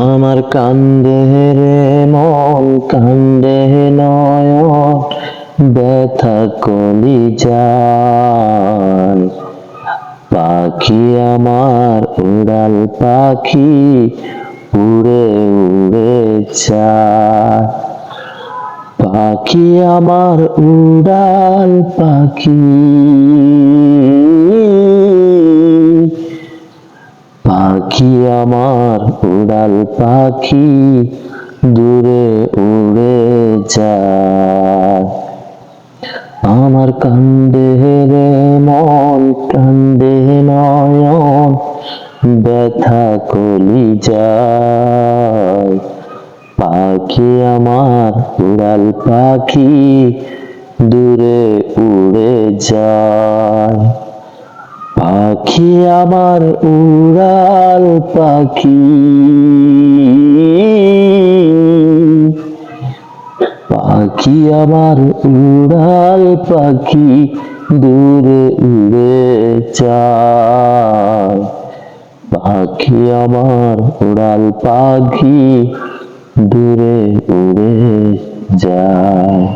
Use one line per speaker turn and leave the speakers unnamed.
আমার কান্দে রে, মন কান্দে নয়ন, ব্যথা কলি যায় পাখি আমার উড়াল পাখি, উড়ে উড়ে যায় পাখি আমার উড়াল পাখি। পাখি আমার উড়াল পাখি দূরে উড়ে যায়। আমার কান্দে রে মন, কান্দে নয়ন, ব্যথা কলি যায়। পাখি আমার উড়াল পাখি দূরে উড়ে যায়। পাখি আমার উড়াল পাখি। পাখি আমার উড়াল পাখি দূরে উড়ে যায়। পাখি আমার উড়াল পাখি দূরে উড়ে যায়।